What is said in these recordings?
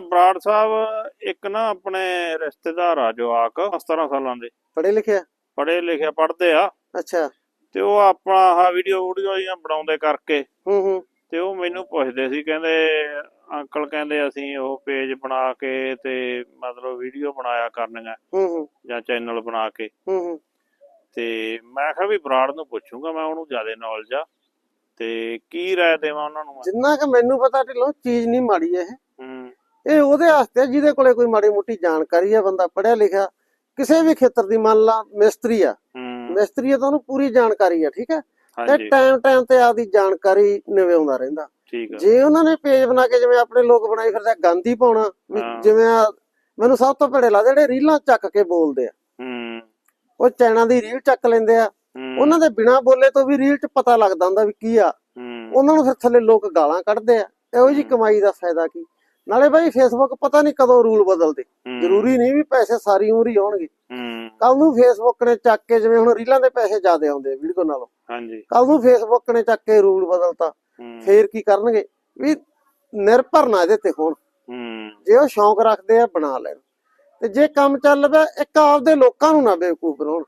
ਬਰਾੜ ਸਾਹਿਬ ਇੱਕ ਨਾ ਆਪਣੇ ਰਿਸ਼ਤੇਦਾਰ ਆ ਜੋ ਆਕ 17 ਸਾਲਾਂ ਦੇ। ਪੜ੍ਹੇ ਲਿਖਿਆ ਪੜ੍ਹੇ ਲਿਖਿਆ ਪੜ੍ਹਦੇ ਆ। ਅੱਛਾ। ਤੇ ਉਹ ਆਪਣਾ ਆਹ ਵੀਡੀਓ ਵੀਡੀਓ ਜੀਆਂ ਬਣਾਉਂਦੇ ਕਰਕੇ ਹੂੰ ਹੂੰ। ਤੇ ਉਹ ਮੈਨੂੰ ਪੁੱਛਦੇ ਸੀ ਕਹਿੰਦੇ ਅੰਕਲ ਕਹਿੰਦੇ ਅਸੀਂ ਉਹ ਪੇਜ ਬਣਾ ਕੇ ਤੇ ਮਤਲਬ ਵੀਡੀਓ ਬਣਾਇਆ ਕਰਨੀਆਂ ਹੂੰ ਹੂੰ। ਜਾਂ ਚੈਨਲ ਬਣਾ ਕੇ। ਹੂੰ ਹੂੰ। ਤੇ ਮੈਂ ਕਿਹਾ ਵੀ ਬਰਾੜ ਨੂੰ ਪੁੱਛੂੰਗਾ ਮੈਂ ਉਹਨੂੰ ਜ਼ਿਆਦਾ ਨੌਲੇਜ ਆ। ਤੇ ਕੀ ਰਾਏ ਦੇਵਾਂ ਉਹਨਾਂ ਨੂੰ? ਜਿੰਨਾ ਕਿ ਮੈਨੂੰ ਪਤਾ ਢਿੱਲੋਂ ਚੀਜ਼ ਨਹੀਂ ਮਾੜੀ ਇਹ। ਹੂੰ। ਇਹ ਉਹਦੇ ਵਾਸਤੇ ਜਿਹਦੇ ਕੋਲੇ ਕੋਈ ਮਾੜੀ ਮੋਟੀ ਜਾਣਕਾਰੀ ਹੈ ਬੰਦਾ ਪੜ੍ਹਿਆ ਲਿਖਿਆ ਕਿਸੇ ਵੀ ਖੇਤਰ ਦੀ ਮੰਨ ਲਾ ਮਿਸਤਰੀ ਆ। ਮਿਸਤਰੀ ਆ ਤਾਂ ਉਹਨੂੰ ਪੂਰੀ ਜਾਣਕਾਰੀ ਆ ਠੀਕ ਹੈ ਤੇ ਟਾਈਮ ਟਾਈਮ ਤੇ ਆਪਦੀ ਜਾਣਕਾਰੀ ਨਿਵਾਉਂਦਾ ਰਹਿੰਦਾ। ਜੇ ਉਹਨਾਂ ਨੇ ਪੇਜ ਬਣਾ ਕੇ ਜਿਵੇਂ ਆਪਣੇ ਲੋਕ ਬਣਾਈ ਫਿਰਦੇ ਹੀ ਪਾਉਣਾ। ਜਿਵੇਂ ਮੈਨੂੰ ਸਭ ਤੋਂ ਭੜੇ ਲੱਗਦੇ ਜਿਹੜੇ ਰੀਲਾਂ ਚੱਕ ਕੇ ਬੋਲਦੇ ਆ। ਉਹ ਚੈਨਾ ਦੀ ਰੀਲ ਚੱਕ ਲੈਂਦੇ ਆ। ਉਹਨਾਂ ਦੇ ਬਿਨਾ ਬੋਲੇ ਤੋਂ ਵੀ ਰੀਲ 'ਚ ਪਤਾ ਲੱਗਦਾ ਹੁੰਦਾ ਵੀ ਕੀ ਆ। ਉਹਨਾਂ ਨੂੰ ਫਿਰ ਥੱਲੇ ਲੋਕ ਗਾਲਾਂ ਕੱਢਦੇ ਆ। ਇਹੋ ਜੀ। ਕਮਾਈ ਦਾ ਫਾਇਦਾ ਕੀ? ਨਾਲੇ ਬਾਈ ਫੇਸਬੁੱਕ ਪਤਾ ਨਹੀਂ ਕਦੋਂ ਰੂਲ ਬਦਲਦੇ। ਹੂੰ, ਜ਼ਰੂਰੀ ਨਹੀਂ ਵੀ ਪੈਸੇ ਸਾਰੀ ਉਮਰ ਹੀ ਆਉਣਗੇ। ਹੂੰ। ਕੱਲ ਨੂੰ ਫੇਸਬੁੱਕ ਨੇ ਚੱਕ ਕੇ ਜਿਵੇਂ ਹੁਣ ਰੀਲਾਂ ਦੇ ਪੈਸੇ ਜ਼ਿਆਦੇ ਆਉਂਦੇ ਵੀਡੀਓ ਨਾਲੋਂ। ਹਾਂਜੀ। ਕੱਲ ਨੂੰ ਫੇਸਬੁੱਕ ਨੇ ਚੱਕ ਕੇ ਰੂਲ ਬਦਲਤਾ। ਹੂੰ। ਫੇਰ ਕੀ ਕਰਨਗੇ? ਵੀ ਨਿਰਭਰ ਨਾ ਇਹਦੇ ਤੇ ਹੋਣ। ਹੂੰ। ਜੇ ਉਹ ਸ਼ੌਂਕ ਰੱਖਦੇ ਆ ਬਣਾ ਲੈਣ। ਤੇ ਜੇ ਕੰਮ ਚੱਲ ਪਿਆ ਇੱਕ ਆਪਦੇ ਲੋਕਾਂ ਨੂੰ ਨਾ ਬੇਵਕੂਫ ਬਣਾਉਣ।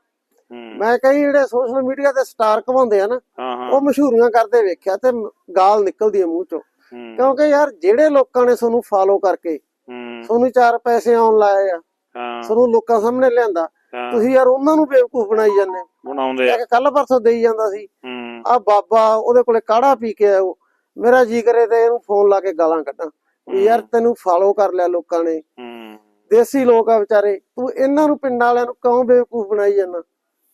ਹੂੰ। ਮੈਂ ਕਈ ਜਿਹੜੇ ਸੋਸ਼ਲ ਮੀਡੀਆ ਤੇ ਸਟਾਰ ਕਮਾਉਂਦੇ ਆ ਨਾ ਹਾਂ ਹਾਂ। ਉਹ ਮਸ਼ਹੂਰੀਆਂ ਕਰਦੇ ਵੇਖਿਆ ਤੇ ਗਾਲ ਨਿਕਲਦੀ ਆ ਮੂੰਹ ਚੋਂ। ਹੂੰ, ਕਿਉਂਕਿ ਯਾਰ ਜਿਹੜੇ ਲੋਕਾਂ ਨੇ ਤੁਹਾਨੂੰ ਫਾਲੋ ਕਰਕੇ ਤੁਹਾਨੂੰ ਚਾਰ ਪੈਸੇ ਆਉਣ ਲਾਏ ਆ ਹਾਂ। ਤੁਹਾਨੂੰ ਲੋਕਾਂ ਸਾਹਮਣੇ ਲਿਆਂਦਾ ਤੁਸੀਂ ਯਾਰ ਉਹਨਾਂ ਨੂੰ ਬੇਵਕੂਫ ਬਣਾਈ ਜਾਂਦੇ ਬਣਾਉਂਦੇ ਆ। ਕੱਲ ਪਰਸੋਂ ਦੇਈ ਜਾਂਦਾ ਸੀ ਆ ਬਾਬਾ ਉਹਦੇ ਕੋਲੇ ਕਾੜਾ ਪੀ ਕੇ ਆਇਆ ਉਹ ਮੇਰਾ ਜੀ ਕਰੇ ਤੇ ਇਹਨੂੰ ਫੋਨ ਲਾ ਕੇ ਗਾਲਾਂ ਕੱਢਾਂ ਯਾਰ ਤੈਨੂੰ ਫਾਲੋ ਕਰ ਲਿਆ ਲੋਕਾਂ ਨੇ। ਦੇਸੀ ਲੋਕ ਆ ਵਿਚਾਰੇ ਤੂੰ ਇਹਨਾਂ ਨੂੰ ਪਿੰਡਾਂ ਵਾਲਿਆਂ ਨੂੰ ਕਿਉਂ ਬੇਵਕੂਫ ਬਣਾਈ ਜਾਂਦਾ?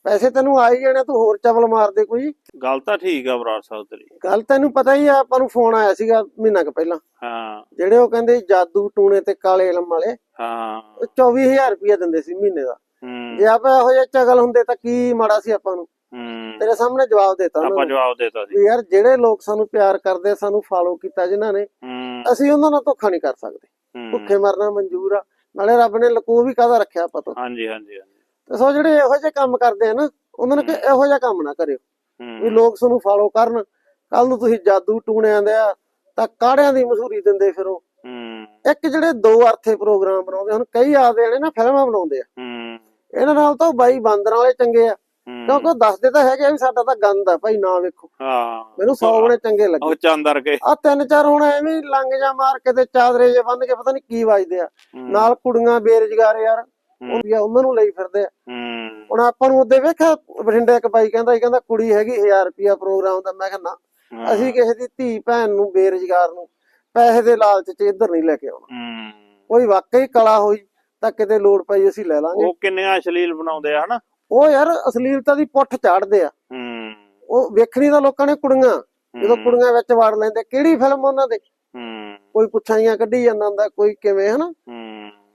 ਪੈਸੇ ਤੈਨੂੰ ਆ ਹੀ ਜਾਣੇ ਤੂੰ ਹੋਰ ਚਵਲ ਮਾਰ ਦੇ ਕੋਈ। ਗੱਲ ਤਾਂ ਠੀਕ ਆ ਬਰਾੜ ਸਾਹਿਬ ਤੇਰੀ। ਗੱਲ ਤੈਨੂੰ ਪਤਾ ਹੀ ਆ ਆਪਾਂ ਨੂੰ ਫੋਨ ਆਇਆ ਸੀਗਾ ਮਹੀਨਾ ਕੁ ਪਹਿਲਾਂ। ਹਾਂ। ਜਿਹੜੇ ਉਹ ਕਹਿੰਦੇ ਜਾਦੂ ਟੂਣੇ ਤੇ ਕਾਲੇ ਇਲਮ ਵਾਲੇ ਹਾਂ। ਉਹ 24000 ਰੁਪਇਆ ਦਿੰਦੇ ਸੀ ਮਹੀਨੇ ਦਾ। ਹੂੰ। ਜੇ ਆਪਾਂ ਇਹੋ ਜਿਹੇ ਚਗਲ ਹੁੰਦੇ ਤਾਂ ਕੀ ਮਾੜਾ ਸੀ ਆਪਾਂ ਨੂੰ। ਹੂੰ। ਤੇਰੇ ਸਾਹਮਣੇ ਜਵਾਬ ਦਿੱਤਾ ਉਹਨਾਂ ਆਪਾਂ ਨੂੰ। ਜਵਾਬ ਦੇਤਾ ਸੀ। ਵੀ ਯਾਰ ਜਿਹੜੇ ਲੋਕ ਸਾਨੂੰ ਪਿਆਰ ਕਰਦੇ ਸਾਨੂੰ ਫਾਲੋ ਕੀਤਾ ਜਿਨ੍ਹਾਂ ਨੇ ਹੂੰ। ਅਸੀਂ ਉਹਨਾਂ ਨਾਲ ਧੋਖਾ ਨਹੀਂ ਕਰ ਸਕਦੇ। ਹੂੰ, ਭੁੱਖੇ ਮਰਨਾ ਮਨਜ਼ੂਰ ਆ। ਨਾਲੇ ਰੱਬ ਨੇ ਲਕੋ ਵੀ ਕਾਹਦਾ ਰੱਖਿਆ ਆਪਾਂ ਤੋਂ। ਹਾਂਜੀ ਹਾਂਜੀ ਹਾਂਜੀ। ਤੇ ਸੋ ਜਿਹੜੇ ਇਹੋ ਜਿਹੇ ਕੰਮ ਕਰਦੇ ਆ ਨਾ ਉਹਨਾਂ ਨੇ ਕਿ ਇਹੋ ਜਿਹਾ ਕੰਮ ਨਾ ਕਰਿਓ। ਵੀ ਲੋਕ ਤੁਹਾਨੂੰ ਫਾਲੋ ਕਰਨ। ਕੱਲ ਨੂੰ ਤੁਸੀਂ ਜਾਦੂ ਟੂਣਿਆਂ ਦੇ ਆ ਤਾਂ ਕਾੜਿਆਂ ਦੀ ਮਸ਼ਹੂਰੀ ਦਿੰਦੇ ਫਿਰੋ। ਇੱਕ ਜਿਹੜੇ ਦੋ ਅਰਥੇ ਪ੍ਰੋਗਰਾਮ ਬਣਾਉਂਦੇ ਹੁਣ ਕਈ ਆਦੇ ਨੇ ਨਾ ਫਿਲਮਾਂ ਬਣਾਉਂਦੇ ਆ। ਇਹਨਾਂ ਨਾਲ ਤਾਂ ਬਾਈ ਬਾਂਦਰਾਂ ਵਾਲੇ ਚੰਗੇ ਆ। ਕਿਉਂਕਿ ਉਹ ਦੱਸਦੇ ਤਾਂ ਹੈਗੇ ਆ ਵੀ ਸਾਡਾ ਤਾਂ ਗੰਦ ਆ ਭਾਈ ਨਾ ਵੇਖੋ। ਹਾਂ। ਮੈਨੂੰ 100 ਗੁਣੇ ਚੰਗੇ ਲੱਗੇ। ਉਹ ਚੰਦਰ ਕੇ ਆ ਤਿੰਨ ਚਾਰ ਹੁਣ ਐਵੇਂ ਲੰਗ ਜਾ ਮਾਰ ਕੇ ਤੇ ਚਾਦਰੇ ਜੇ ਬੰਨ ਕੇ ਪਤਾ ਨਹੀਂ ਕੀ ਵੱਜਦੇ ਆ। ਨਾਲ ਕੁੜੀਆਂ ਬੇਰੁਜ਼ਗਾਰ ਯਾਰ। ਉਹ ਵੀ ਆ, ਉਹਨਾਂ ਨੂੰ ਲਈ ਫਿਰਦੇ ਆ। ਹੂੰ। ਹੁਣ ਆਪਾਂ ਨੂੰ ਉਹਦੇ ਵੇਖਿਆ ਬਠਿੰਡੇ ਇੱਕ ਬਾਈ ਕਹਿੰਦਾ ਸੀ ਕਹਿੰਦਾ ਕੁੜੀ ਹੈਗੀ 1000 ਰੁਪਿਆ ਪ੍ਰੋਗਰਾਮ ਦਾ ਮੈਂ ਕਿਹਾ ਨਾ ਹਾਂ, ਅਸੀਂ ਕਿਸੇ ਦੀ ਧੀ ਭੈਣ ਨੂੰ ਬੇਰੁਜ਼ਗਾਰ ਨੂੰ ਪੈਸੇ ਦੇ ਲਾਲਚ 'ਚ ਇੱਧਰ ਨਹੀਂ ਲੈ ਕੇ ਆਉਣਾ। ਕੋਈ ਵਾਕਈ ਕਲਾ ਹੋਈ ਤਾਂ ਕਿਤੇ ਲੋੜ ਪਈ ਅਸੀਂ ਲੈ ਲਾਂਗੇ। ਉਹ ਕਿੰਨੀਆਂ ਅਸ਼ਲੀਲ ਬਣਾਉਂਦੇ ਆ ਹਨਾ? ਉਹ ਯਾਰ ਅਸਲੀਲਤਾ ਦੀ ਪੁੱਠ ਚਾੜਦੇ ਆ। ਹੂੰ। ਉਹ ਵੇਖਣੀ ਤਾਂ ਲੋਕਾਂ ਨੇ ਕੁੜੀਆਂ ਜਦੋਂ ਕੁੜੀਆਂ ਵਿੱਚ ਵੜ ਲੈਂਦੇ ਕਿਹੜੀ ਫਿਲਮ ਉਹਨਾਂ ਦੇ? ਹੂੰ। ਕੋਈ ਪੁੱਛਾਈਆਂ ਕੱਢੀ ਜਾਂਦਾ ਹੁੰਦਾ ਕੋਈ ਕਿਵੇਂ ਹਨਾ?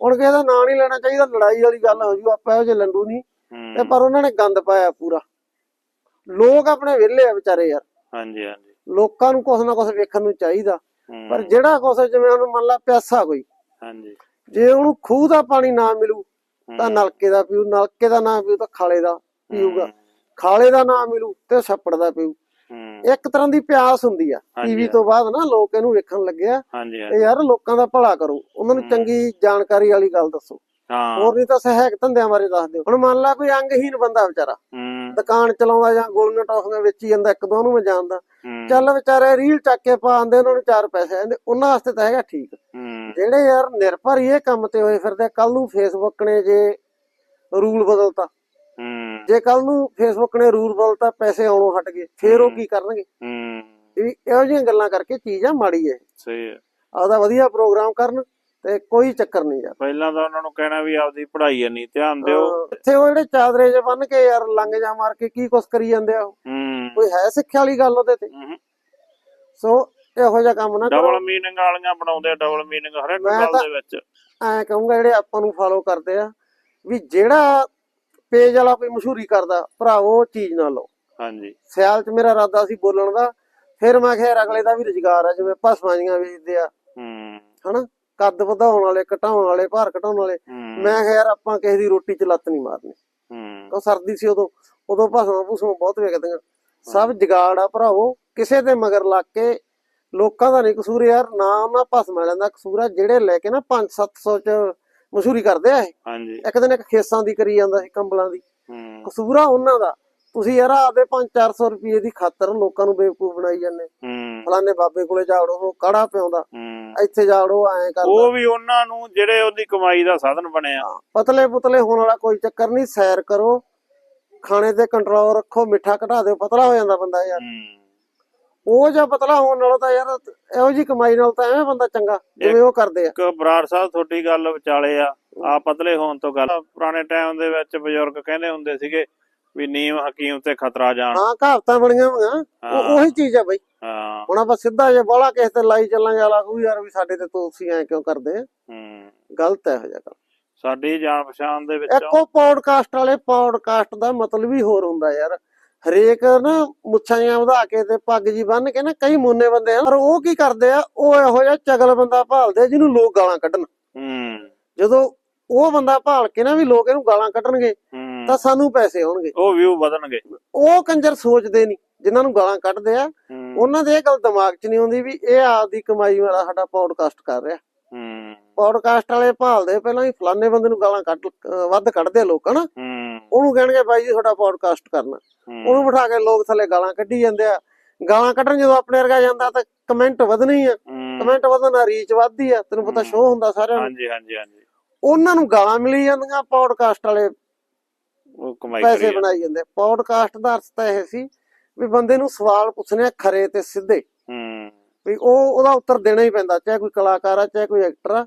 ਹੁਣ ਕਿਸੇ ਦਾ ਨਾਂ ਨਹੀਂ ਲੈਣਾ ਚਾਹੀਦਾ ਲੜਾਈ ਵਾਲੀ ਗੱਲ ਹੋ ਜੂ ਆਪਾਂ ਇਹੋ ਜਿਹੇ ਲੰਡੂ ਨਹੀਂ। ਤੇ ਪਰ ਉਹਨਾਂ ਨੇ ਗੰਦ ਪਾਇਆ ਪੂਰਾ। ਲੋਕ ਆਪਣੇ ਵਿਹਲੇ ਆ ਵਿਚਾਰੇ ਯਾਰ। ਹਾਂਜੀ ਹਾਂਜੀ। ਲੋਕਾਂ ਨੂੰ ਕੁਛ ਨਾ ਕੁਛ ਵੇਖਣ ਨੂੰ ਚਾਹੀਦਾ। ਪਰ ਜਿਹੜਾ ਕੁਛ ਜਿਵੇਂ ਉਹਨੂੰ ਮੰਨ ਲਾ ਪਿਆਸਾ ਕੋਈ ਹਾਂਜੀ। ਜੇ ਉਹਨੂੰ ਖੂਹ ਦਾ ਪਾਣੀ ਨਾ ਮਿਲੂ ਤਾਂ ਨਲਕੇ ਦਾ ਪੀਊ ਨਲਕੇ ਦਾ ਨਾ ਪੀਊ ਤਾਂ ਖਾਲੇ ਦਾ ਪੀਊਗਾ। ਖਾਲੇ ਦਾ ਨਾ ਮਿਲੂ ਤੇ ਛੱਪੜ ਦਾ ਪੀਊ। ਇੱਕ ਤਰ੍ਹਾਂ ਦੀ ਪਿਆਸ ਹੁੰਦੀ ਆ ਟੀਵੀ ਤੋਂ ਬਾਅਦ ਨਾ ਲੋਕ ਇਹਨੂੰ ਵੇਖਣ ਲੱਗਿਆ ਤੇ ਯਾਰ ਲੋਕਾਂ ਦਾ ਭਲਾ ਕਰੋ ਉਹਨਾਂ ਨੂੰ। ਚੰਗੀ ਜਾਣਕਾਰੀ ਵਾਲੀ ਗੱਲ ਦੱਸੋ। ਹਾਂ। ਹੋਰ ਨਹੀਂ ਤਾਂ ਸਹਾਇਕ ਧੰਦਿਆਂ ਬਾਰੇ ਦੱਸ ਦਿਓ। ਹੁਣ ਮੰਨ ਲਾ ਕੋਈ ਅੰਗਹੀਨ ਬੰਦਾ ਵਿਚਾਰਾ ਦੁਕਾਨ ਚਲਾਉਂਦਾ ਜਾਂ ਗੋਲੀਆਂ ਟੌਫੀਆਂ ਵੇਚੀ ਜਾਂਦਾ ਇੱਕ ਦੋ ਨੂੰ ਮੈਂ ਜਾਣਦਾ। ਚੱਲ ਵਿਚਾਰੇ ਰੀਲ ਚੱਕ ਕੇ ਪਾਉਂਦੇ ਉਹਨਾਂ ਨੂੰ ਚਾਰ ਪੈਸੇ ਆਉਂਦੇ ਉਹਨਾਂ ਵਾਸਤੇ ਤਾਂ ਹੈਗਾ ਠੀਕ। ਜਿਹੜੇ ਯਾਰ ਨਿਰਭਰ ਇਹ ਕੰਮ ਤੇ ਹੋਏ ਫਿਰਦੇ ਕੱਲ ਨੂੰ ਫੇਸਬੁੱਕ ਨੇ ਜੇ ਰੂਲ ਬਦਲਤਾ। ਜੇ ਕੱਲ ਨੂੰ ਫੇਸਬੁੱਕ ਨੇ ਰੂਲ ਬਦਲਤਾ ਪੈਸੇ ਆਉਣੋਂ ਹਟ ਗਏ ਫੇਰ ਉਹ ਕੀ ਕਰਨਗੇ? ਹੂੰ। ਇਹ ਜਿਹੀਆਂ ਗੱਲਾਂ ਕਰਕੇ ਚੀਜ਼ ਆ ਮਾੜੀ ਹੈ ਸਹੀ ਹੈ। ਆਪਦਾ ਵਧੀਆ ਪ੍ਰੋਗਰਾਮ ਕਰਨ ਤੇ ਕੋਈ ਚੱਕਰ ਨਹੀਂ ਯਾਰ। ਪਹਿਲਾਂ ਤਾਂ ਉਹਨਾਂ ਨੂੰ ਕਹਿਣਾ ਵੀ ਆਪਦੀ ਪੜ੍ਹਾਈ ਨਹੀਂ ਧਿਆਨ ਦਿਓ। ਇੱਥੇ ਉਹ ਜਿਹੜੇ ਚਾਦਰੇ ਜੇ ਬੰਨ ਕੇ ਯਾਰ ਲੰਗ ਜਾ ਮਾਰ ਕੇ ਕੀ ਕੁਛ ਕਰੀ ਜਾਂਦੇ ਆ ਕੋਈ ਹੈ ਸਿੱਖਿਆ ਵਾਲੀ ਗੱਲ ਉਹਦੇ ਤੇ? ਹੂੰ, ਸੋ ਇਹੋ ਜਿਹਾ ਕੰਮ ਨਾ ਕਰੋ। ਡਬਲ ਮੀਨਿੰਗ ਵਾਲੀਆਂ ਬਣਾਉਂਦੇ ਆ ਡਬਲ ਮੀਨਿੰਗ ਹਰੇਕ ਮੈਂ ਗੱਲ ਦੇ ਵਿੱਚ। ਐ ਕਹੂੰਗਾ ਜਿਹੜੇ ਆਪਾਂ ਨੂੰ ਫਾਲੋ ਕਰਦੇ ਆ ਵੀ ਜਿਹੜਾ ਪੇਜ ਵਾਲਾ ਕੋਈ ਮਸ਼ਹੂਰੀ ਕਰਦਾ ਭਰਾਵੋ ਉਹ ਚੀਜ਼ ਨਾ ਲਓ। ਹਾਂਜੀ। ਸਿਆਲ 'ਚ ਮੇਰਾ ਇਰਾਦਾ ਸੀ ਬੋਲਣ ਦਾ ਫਿਰ ਮੈਂ ਕਿਹਾ ਯਾਰ ਅਗਲੇ ਦਾ ਵੀ ਰੁਜ਼ਗਾਰ ਆ ਜਿਵੇਂ ਭਸਮਾਂ ਵੇਚਦੇ ਆ। ਹੂੰ। ਹਨਾ? ਕੱਦ ਵਧਾਉਣ ਵਾਲੇ ਘਟਾਉਣ ਵਾਲੇ ਭਾਰ ਘਟਾਉਣ ਵਾਲੇ। ਮੈਂ ਕਿਹਾ ਯਾਰ ਆਪਾਂ ਕਿਸੇ ਦੀ ਰੋਟੀ 'ਚ ਲੱਤ ਨਹੀਂ ਮਾਰਨੀ। ਹੂੰ। ਉਹ ਸਰਦੀ ਸੀ ਉਦੋਂ ਉਦੋਂ ਭਸਮਾਂ ਭੁਸਮਾਂ ਬਹੁਤ ਵੇਚਦੀਆਂ ਸਭ ਜਗਾੜ ਆ ਭਰਾਵੋ ਕਿਸੇ ਦੇ ਮਗਰ ਲੱਗ ਕੇ ਲੋਕਾਂ ਦਾ ਨਹੀਂ ਕਸੂਰ ਯਾਰ ਨਾ ਉਹਨਾਂ ਭਸਮ ਵਾਲਿਆਂ ਦਾ ਕਸੂਰ ਆ ਜਿਹੜੇ ਲੈ ਕੇ ਨਾ 5-700 ਚ ਮਸ਼ਹੂਰੀ ਕਰਦੇ ਆ ਇਹ। ਹਾਂਜੀ। ਇੱਕ ਦਿਨ ਇੱਕ ਖੇਸਾਂ ਦੀ ਕਰੀ ਜਾਂਦਾ ਸੀ ਕੰਬਲਾਂ ਦੀ। ਹੂੰ। ਕਸੂਰ ਉਹਨਾਂ ਦਾ। ਤੁਸੀਂ ਯਾਰ ਆਪਦੇ 5-400 ਰੁਪਏ ਦੀ ਖਾਤਰ ਲੋਕਾਂ ਨੂੰ ਬੇਵਕੂਫ ਬਣਾਈ ਜਾਂਦੇ। ਹੂੰ। ਫਲਾਣੇ ਬਾਬੇ ਕੋਲੇ ਜਾੜੋ ਉਹ ਕਾੜਾ ਪਿਆਉਂਦਾ ਹੂੰ। ਇੱਥੇ ਜਾੜੋ ਐਂ ਕਰਦਾ। ਉਹ ਵੀ ਉਹਨਾਂ ਨੂੰ ਜਿਹੜੇ ਉਹਦੀ ਕਮਾਈ ਦਾ ਸਾਧਨ ਬਣਿਆ। ਪਤਲੇ ਪੁਤਲੇ ਹੋਣ ਵਾਲਾ ਕੋਈ ਚੱਕਰ ਨਹੀਂ ਸੈਰ ਕਰੋ। ਖਾਣੇ ਤੇ ਕੰਟਰੋਲ ਰੱਖੋ ਮਿੱਠਾ ਘਟਾ ਦਿਓ ਪਤਲਾ ਹੋ ਜਾਂਦਾ ਬੰਦਾ ਯਾਰ। ਹੂੰ। ਉਹ ਜਾਂ ਪਤਲਾ ਹੋਣ ਨਾਲੋਂ ਤਾਂ ਯਾਰ ਇਹੋ ਜੀ ਕਮਾਈ ਨਾਲ ਤਾਂ ਐਵੇਂ ਬੰਦਾ ਚੰਗਾ ਜਿਵੇਂ ਉਹ ਕਰਦੇ ਆ। ਇੱਕ ਬਰਾੜ ਸਾਹਿਬ ਤੁਹਾਡੀ ਗੱਲ ਵਿਚਾਲੇ ਆ ਆ ਪਤਲੇ ਹੋਣ ਤੋਂ ਗੱਲ ਪੁਰਾਣੇ ਟਾਈਮ ਦੇ ਵਿੱਚ ਬਜ਼ੁਰਗ ਕਹਿੰਦੇ ਹੁੰਦੇ ਸੀਗੇ ਵੀ ਨੀਮ ਹਕੀਮ ਤੇ ਖਤਰਾ ਜਾਣ। ਹਾਂ ਕਹਾਵਤਾਂ ਬਣੀਆਂ ਹੋਈਆਂ। ਉਹ ਹਾਂ। ਉਹੀ ਚੀਜ਼ ਆ ਬਈ। ਹਾਂ। ਹੁਣ ਆਪਾਂ ਸਿੱਧਾ ਜੇ ਬਾਹਲਾ ਕਿਸੇ ਤੇ ਲਾਈ ਚੱਲਾਂਗੇ ਆਲਾ ਕਹੂ ਯਾਰ ਵੀ ਸਾਡੇ ਤੇ ਤੁਸੀਂ ਐ ਕਿਉਂ ਕਰਦੇ ਆ? ਹੂੰ। ਗਲਤ ਹੈ ਜਿਹਾ ਕੰਮ। ਸਾਡੀ ਜਾਣ ਪਛਾਣ ਦੇ ਇੱਕ ਵਿੱਚੋਂ ਉਹ ਪੌਡਕਾਸਟ ਵਾਲੇ ਪੌਡਕਾਸਟ ਦਾ ਮਤਲਬ ਹੀ ਹੋਰ ਹੁੰਦਾ ਯਾਰ। ਹਰੇਕ ਨਾ ਮੁੱਛਾਂ ਵਧਾ ਕੇ ਤੇ ਪੱਗ ਜੀ ਬੰਨ ਕੇ ਨਾ ਕਈ ਮੋਨੇ ਬੰਦੇ ਆ ਪਰ ਉਹ ਕੀ ਕਰਦੇ ਆ ਉਹ ਇਹੋ ਜਿਹਾ ਚਗਲ ਬੰਦਾ ਭਾਲਦੇ ਜਿਹਨੂੰ ਲੋਕ ਗਾਲਾਂ ਕੱਢਣ। ਹੂੰ। ਜਦੋਂ ਉਹ ਬੰਦਾ ਭਾਲ ਕੇ ਨਾ ਵੀ ਲੋਕ ਇਹਨੂੰ ਗਾਲਾਂ ਕੱਢਣਗੇ ਤਾਂ ਸਾਨੂੰ ਪੈਸੇ ਆਉਣਗੇ ਉਹ ਵਿਊ ਵਧਣਗੇ। ਉਹ ਕੰਜਰ ਸੋਚਦੇ ਨਹੀਂ ਜਿਨ੍ਹਾਂ ਨੂੰ ਗਾਲਾਂ ਕੱਢਦੇ ਆ ਉਹਨਾਂ ਦੇ ਇਹ ਗੱਲ ਦਿਮਾਗ 'ਚ ਨਹੀਂ ਆਉਂਦੀ ਵੀ ਇਹ ਆਪਦੀ ਕਮਾਈ ਵਾਲਾ ਸਾਡਾ ਪੌਡਕਾਸਟ ਕਰ ਰਿਹਾ। ਹੂੰ। ਪੌਡਕਾਸਟ ਵਾਲੇ ਭਾਲਦੇ ਪਹਿਲਾਂ ਹੀ ਫਲਾਣੇ ਬੰਦੇ ਨੂੰ ਗਾਲਾਂ ਕੱਢ ਵੱਧ ਕੱਢਦੇ ਲੋਕ ਹਨਾ? ਹੂੰ। ਉਹਨੂੰ ਕਹਿਣਗੇ ਬਾਈ ਜੀ ਤੁਹਾਡਾ ਪੌਡਕਾਸਟ ਕਰਨਾ। ਉਹਨੂੰ ਬਿਠਾ ਕੇ ਲੋਕ ਥੱਲੇ ਗਾਲਾਂ ਕੱਢੀ ਜਾਂਦੇ ਆ। ਗਾਲਾਂ ਕੱਢਣ ਜਦੋਂ ਆਪਣੇ ਵਰਗਾ ਜਾਂਦਾ ਤਾਂ ਕਮੈਂਟ ਵਧਣੇ ਆ। ਕਮੈਂਟ ਵਧਣ ਨਾਲ ਰੀਚ ਵੱਧਦੀ ਆ। ਤੈਨੂੰ ਪਤਾ। ਸ਼ੋਅ ਹੁੰਦਾ ਸਾਰਿਆਂ ਨੂੰ। ਹਾਂਜੀ ਹਾਂਜੀ ਹਾਂਜੀ। ਉਹਨਾਂ ਨੂੰ ਗਾਲਾਂ ਮਿਲੀ ਜਾਂਦੀਆਂ ਪੌਡਕਾਸਟ ਵਾਲੇ ਉਹ ਕਮਾਈ ਪੈਸੇ ਕਰੀ ਬਣਾਈ ਜਾਂਦੇ ਪੌਡਕਾਸਟ ਦਾ ਅਰਥ ਤਾਂ ਇਹ ਸੀ ਵੀ ਬੰਦੇ ਨੂੰ ਸਵਾਲ ਪੁੱਛਣੇ ਆ ਖਰੇ ਤੇ ਸਿੱਧੇ। ਹੂੰ। ਵੀ ਉਹ ਉਹਦਾ ਉੱਤਰ ਦੇਣਾ ਹੀ ਪੈਂਦਾ ਚਾਹੇ ਕੋਈ ਕਲਾਕਾਰ ਆ ਚਾਹੇ ਕੋਈ ਐਕਟਰ ਆ।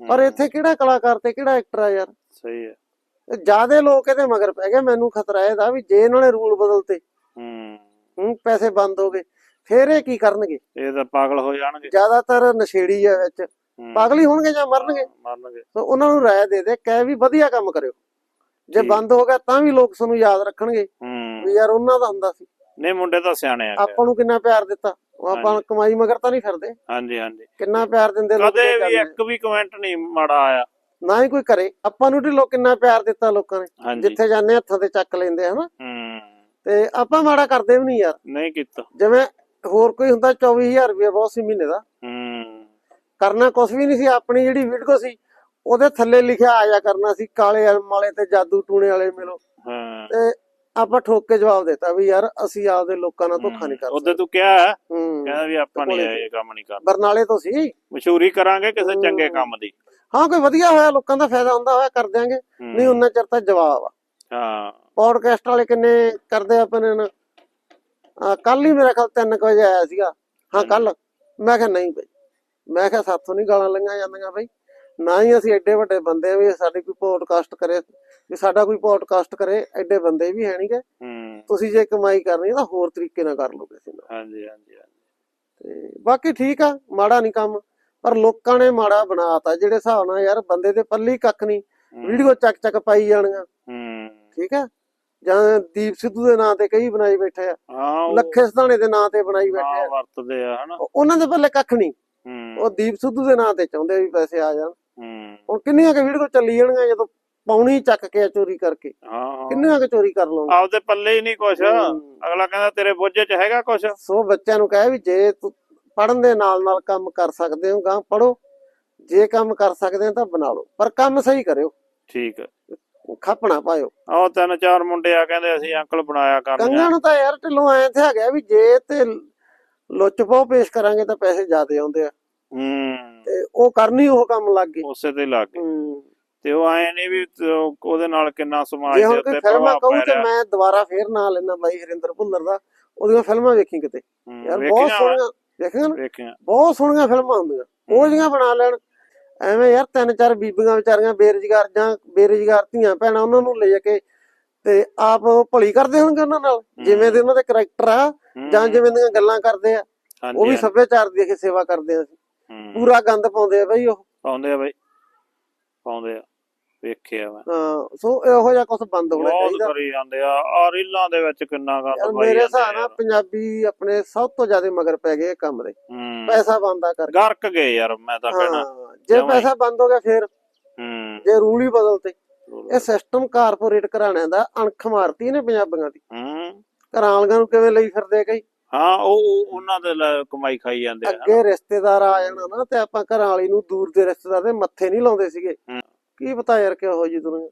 ਪਰ ਇੱਥੇ ਕਿਹੜਾ ਕਲਾਕਾਰ ਤੇ ਕਿਹੜਾ ਐਕਟਰ ਆ ਯਾਰ? ਸਹੀ ਹੈ ਜਿਆਦੇ ਲੋਕ ਇਹਦੇ ਮਗਰ ਪੈ ਗਏ ਮੈਨੂੰ ਖਤਰਾ ਇਹਦਾ ਵੀ ਜੇ ਇਹਨਾਂ ਨੇ ਰੂਲ ਬਦਲਤੇ ਹੂੰ। ਹੂੰ ਪੈਸੇ ਬੰਦ ਹੋ ਗਏ ਫੇਰ ਇਹ ਕੀ ਕਰਨਗੇ? ਇਹ ਤਾਂ ਪਾਗਲ ਹੋ ਜਾਣਗੇ। ਜ਼ਿਆਦਾਤਰ ਨਸ਼ੇੜੀ ਆ ਵਿੱਚ ਪਾਗਲ ਹੀ ਹੋਣਗੇ ਜਾਂ ਮਰਨਗੇ? ਮਰਨਗੇ। ਤਾਂ ਉਹਨਾਂ ਨੂੰ ਰਾਏ ਦੇ ਦੇ ਕਹਿ ਵੀ ਵਧੀਆ ਕੰਮ ਕਰਿਓ। ਜੇ। ਬੰਦ ਹੋ ਗਿਆ ਤਾਂ ਵੀ ਲੋਕ ਤੁਹਾਨੂੰ ਯਾਦ ਰੱਖਣਗੇ। ਹੂੰ। ਵੀ ਯਾਰ ਉਹਨਾਂ ਦਾ ਹੁੰਦਾ ਸੀ। ਨਹੀਂ ਮੁੰਡੇ ਤਾਂ ਸਿਆਣੇ ਆ। ਆਪਾਂ ਨੂੰ ਕਿੰਨਾ ਪਿਆਰ ਦਿੱਤਾ। ਉਹ ਆਪਾਂ। ਕਮਾਈ ਮਗਰ ਤਾਂ ਨਹੀਂ ਫਿਰਦੇ। ਹਾਂਜੀ ਹਾਂਜੀ। ਕਿੰਨਾ ਪਿਆਰ ਦਿੰਦੇ ਲੋਕ ਕਦੇ ਵੀ। ਇੱਕ ਵੀ ਕਮੈਂਟ ਨਹੀਂ ਮਾੜਾ ਆਇਆ। ਨਾ ਹੀ ਕੋਈ ਕਰੇ। ਆਪਾਂ ਨੂੰ ਢਿੱਲੋਂ ਕਿੰਨਾ ਪਿਆਰ ਦਿੱਤਾ ਲੋਕਾਂ ਨੇ। ਜਿੱਥੇ ਜਾਂਦੇ ਹੱਥਾਂ ਤੇ ਚੱਕ ਲੈਂਦੇ ਹਨਾ। ਤੇ ਆਪਾਂ ਮਾੜਾ ਕਰਦੇ ਵੀ ਨਹੀਂ ਯਾਰ। ਨਹੀਂ ਕੀਤਾ। ਜਿਵੇਂ ਹੋਰ ਕੋਈ ਹੁੰਦਾ 24000 ਰੁਪਏ ਬਹੁਤ ਸੀ ਮਹੀਨੇ ਦਾ। ਹੂੰ। ਕਰਨਾ ਕੁਝ ਵੀ ਨਹੀਂ ਸੀ ਆਪਣੀ ਜਿਹੜੀ ਵੀਡੀਓ ਸੀ ਉਹਦੇ ਥੱਲੇ ਲਿਖਿਆ ਆਇਆ ਕਰਨਾ ਸੀ ਕਾਲੇ ਅਲਮ ਵਾਲੇ ਤੇ ਜਾਦੂ ਟੂਣੇ ਵਾਲੇ ਮਿਲੋ। ਹਾਂ। ਤੇ ਆਪਾਂ ਠੋਕ ਕੇ ਜਵਾਬ ਦਿੱਤਾ ਵੀ ਯਾਰ ਅਸੀਂ ਆਪਦੇ ਲੋਕਾਂ ਨਾਲ ਧੋਖਾ ਨਹੀਂ ਉਹਦੇ ਕਰਦੇ ਤੂੰ ਕਿਹਾ ਕਹਿੰਦਾ ਵੀ ਆਪਾਂ ਨਹੀਂ ਕੋਲੇ ਇਹ ਕੰਮ ਨਹੀਂ ਕਰਨਾ। ਬਰਨਾਲੇ ਤੋਂ ਸੀ? ਮਸ਼ਹੂਰੀ ਕਰਾਂਗੇ ਕਿਸੇ ਚੰਗੇ। ਕੰਮ ਦੀ। ਹਾਂ ਕੋਈ ਵਧੀਆ ਹੋਇਆ ਲੋਕਾਂ ਦਾ ਫਾਇਦਾ ਹੁੰਦਾ ਹੋਇਆ ਕਰ ਦਿਆਂਗੇ। ਨਹੀਂ ਉਹਨਾਂ ਚਿਰ ਤਾਂ ਜਵਾਬ ਆ। ਹਾਂ। ਪੌਡਕਾਸਟ ਵਾਲੇ ਕਿੰਨੇ ਕਰਦੇ ਆ ਆਪਣੇ ਨਾਲ? ਕੱਲ ਹੀ ਮੇਰਾ ਖਿਆਲ 3 ਵਜੇ ਆਇਆ ਸੀਗਾ। ਹਾਂ ਕੱਲ ਮੈਂ ਕਿਹਾ ਨਹੀਂ ਬਈ। ਮੈਂ ਕਿਹਾ ਸਾਥੋਂ ਨਹੀਂ ਗਾਲਾਂ ਲੰਘੀਆਂ ਜਾਂਦੀਆਂ ਬਈ। ਨਾ ਹੀ ਅਸੀਂ ਐਡੇ ਵੱਡੇ ਬੰਦੇ ਆ ਵੀ ਸਾਡੀ ਕੋਈ ਪੌਡਕਾਸਟ ਕਰੇ। ਵੀ ਸਾਡਾ ਕੋਈ ਪੌਡਕਾਸਟ ਕਰੇ ਐਡੇ ਬੰਦੇ ਵੀ ਹੈ ਨਹੀਂਗੇ। ਤੁਸੀਂ ਜੇ ਕਮਾਈ ਕਰਨੀ ਤਾਂ ਹੋਰ ਤਰੀਕੇ ਨਾਲ ਕਰ ਨਾਲ ਹਾਂਜੀ ਹਾਂਜੀ ਹਾਂਜੀ। ਤੇ ਬਾਕੀ ਠੀਕ ਆ ਮਾੜਾ ਨਹੀਂ ਕੰਮ। ਪਰ ਲੋਕਾਂ ਨੇ ਮਾੜਾ ਬਣਾਤਾ ਜਿਹੜੇ ਹਿਸਾਬ ਨਾਲ ਯਾਰ ਬੰਦੇ ਦੇ ਪੱਲੀ ਕੱਖ ਨਹੀਂ ਵੀਡੀਓ ਚੱਕ ਚੱਕ ਪਾਈ ਜਾਣੀਆਂ ਹੂੰ। ਠੀਕ ਹੈ? ਜਾਂ ਦੀਪ ਸਿੱਧੂ ਦੇ ਨਾਂ ਤੇ ਕਈ ਬਣਾਈ ਬੈਠੇ ਆ। ਲੱਖੇ ਸਧਾਣੇ ਦੇ ਨਾਂ ਤੇ ਬਣਾਈ ਬੈਠੇ ਆ। ਵਰਤਦੇ ਆ ਹਨਾ। ਉਹ- ਉਹਨਾਂ ਦੇ ਪੱਲੇ ਕੱਖ ਨਹੀਂ। ਹੂੰ। ਉਹ ਦੀਪ ਸਿੱਧੂ ਦੇ ਨਾਂ ਤੇ ਚਾਹੁੰਦੇ ਵੀ ਪੈਸੇ ਆ ਜਾਣ। ਹੂੰ। ਹੁਣ ਕਿੰਨੀਆਂ ਕਿ ਵੀਡੀਓ ਚੱਲੀ ਜਾਣਗੀਆਂ ਜਦੋਂ ਪੌਣੀ ਚੱਕ ਕੇ ਚੋਰੀ ਕਰਕੇ? ਹਾਂ। ਕਿੰਨੀਆਂ ਕਿ ਚੋਰੀ ਕਰ ਲਓਗੇ ਆਪਦੇ ਪੱਲੇ ਹੀ ਨਹੀਂ ਕੁਛ। ਅਗਲਾ ਕਹਿੰਦਾ ਤੇਰੇ ਬੋਝੇ 'ਚ ਹੈਗਾ ਕੁਛ? ਸੋ ਬੱਚਿਆਂ ਨੂੰ ਕਹੇ ਵੀ ਜੇ ਤੂੰ ਪੜਨ ਦੇ ਨਾਲ ਨਾਲ ਕੰਮ ਕਰ ਸਕਦੇ ਹੋ ਗਾਂ ਪੜੋ ਜੇ ਕੰਮ ਕਰ ਸਕਦੇ ਹੋ ਤਾਂ ਬਣਾ ਲਓ ਪਰ ਕੰਮ ਸਹੀ ਕਰਿਓ। ਠੀਕ ਹੈ। ਖਪਣਾ ਪਾਇਓ। ਉਹ ਤਿੰਨ ਚਾਰ ਮੁੰਡੇ ਆ ਕਹਿੰਦੇ ਅਸੀਂ ਅੰਕਲ ਬਣਾਇਆ ਕਰਨੀਆਂ ਕੰਗਾਂ ਨੂੰ ਤਾਂ ਯਾਰ ਢਿੱਲੋਂ ਐ ਤੇ ਹੈਗਾ ਵੀ ਜੇ ਤੇ ਲੁੱਚ ਪਾਓ ਪੇਸ਼ ਕਰਾਂਗੇ ਤਾਂ ਪੈਸੇ ਜ਼ਿਆਦੇ ਆਉਂਦੇ ਆ। ਹੂੰ। ਤੇ ਉਹ ਕਰਨੀ ਉਹ ਕੰਮ ਲੱਗ ਗਏ। ਉਸੇ ਤੇ ਲੱਗ ਹੂੰ। ਤੇ ਉਹ ਆਏ ਨਹੀਂ ਵੀ ਤੇ ਉਹ- ਉਹਦੇ ਨਾਲ ਕਿੰਨਾ ਸਮਾਜ ਦੇ ਉੱਤੇ ਪ੍ਰਭਾਵ ਪੈ ਤੇ ਰਿਹਾ। ਮੈਂ ਦੁਬਾਰਾ ਫੇਰ ਨਾਂ ਲੈਣਾ ਬਾਈ ਹਰਿੰਦਰ ਭੁੱਲਰ ਦਾ ਉਹਦੀਆਂ ਫਿਲਮਾਂ ਵੇਖੀ ਕਿਤੇ। ਯਾਰ ਬਹੁਤ ਸੋਹਣੀਆਂ ਦੇਖੀਆਂ ਨਾ? ਵੇਖੀਆਂ ਬਹੁਤ ਸੋਹਣੀਆਂ ਫਿਲਮਾਂ ਹੁੰਦੀਆਂ। ਉਹ ਜੀਆਂ ਬਣਾ ਲੈਣ ਐਵੇਂ ਯਾਰ ਤਿੰਨ ਚਾਰ ਬੀਬੀਆਂ ਵਿਚਾਰੀਆਂ ਬੇਰੁਜ਼ਗਾਰ ਜਾਂ ਬੇਰੁਜ਼ਗਾਰ ਧੀਆਂ ਭੈਣਾਂ ਉਹਨਾਂ ਨੂੰ ਲੈ ਕੇ ਤੇ ਆਪ ਭਲੀ ਕਰਦੇ ਹੋਣਗੇ ਉਹਨਾਂ ਨਾਲ। ਜਿਵੇਂ ਦੇ ਉਹਨਾਂ ਦੇ ਕਰੈਕਟਰ ਆ ਜਾਂ ਜਿਵੇਂ ਦੀਆਂ ਗੱਲਾਂ ਕਰਦੇ ਆ ਉਹ ਵੀ ਸੱਭਿਆਚਾਰ ਦੀ ਸੇਵਾ ਕਰਦੇ ਆ ਪੂਰਾ ਗੰਦ ਪਾਉਂਦੇ ਆ ਬਈ ਉਹ। ਪਾਉਂਦੇ ਆ ਬਈ। ਪਾਉਂਦੇ ਆ। ਵੇਖਿਆ ਮੈਂ। ਹਾਂ ਸੋ ਇਹੋ ਜਿਹਾ ਕੁਝ ਬੰਦ ਹੋਣਾ ਬਹੁਤ ਚਾਹੀਦਾ। ਕਰੀ ਜਾਂਦੇ ਆ। ਆ ਰੀਲਾਂ ਦੇ ਵਿੱਚ ਕਿੰਨਾ ਯਾਰ ਗੰਦ ਪਾਈ ਮੇਰੇ ਜਾਂਦੇ ਹਿਸਾਬ ਨਾਲ ਯਾਰ। ਪੰਜਾਬੀ ਆਪਣੇ ਸਭ ਤੋਂ ਜ਼ਿਆਦਾ ਮਗਰ ਪੈ ਗਏ ਇਹ ਕੰਮ ਦੇ। ਹੂੰ। ਪੈਸਾ ਬੰਦਾ ਕਰਕੇ। ਗਰਕ ਗਏ ਯਾਰ ਮੈਂ ਤਾਂ ਕਹਿਣਾ। ਹਾਂ ਜੇ ਜਮਾਂ ਹੀ। ਪੈਸਾ ਬੰਦ ਹੋ ਗਿਆ ਫਿਰ। ਹੂੰ। ਜੇ ਰੂਲ ਹੀ ਬਦਲਤੇ। ਇਹ ਸਿਸਟਮ ਕਾਰਪੋਰੇਟ ਘਰਾਣਿਆਂ ਦਾ ਅਣਖ ਮਾਰਤੀ ਨੇ ਪੰਜਾਬੀਆਂ ਦੀ। ਹੂੰ। ਘਰਾਂ ਵਾਲਿਆਂ ਨੂੰ ਕਿਵੇਂ ਲਈ ਫਿਰਦੇ ਕਈ? ਹਾਂ ਉਹ ਉਹ- ਉਹਨਾਂ ਦੇ ਲੈ ਕਮਾਈ ਖਾਈ ਜਾਂਦੇ ਆ ਅੱਗੇ ਰਿਸ਼ਤੇਦਾਰ ਆ ਜਾਣਾ ਨਾ ਤੇ ਆਪਾਂ ਘਰਾਂ ਵਾਲੀ ਨੂੰ ਦੂਰ ਦੇ ਰਿਸ਼ਤੇਦਾਰ ਦੇ ਮੱਥੇ ਨਹੀਂ ਲਾਉਂਦੇ ਸੀਗੇ। ਹੂੰ। ਕੀ ਪਤਾ ਯਾਰ ਕਿਹੋ ਜੀ ਦੁਨੀਆ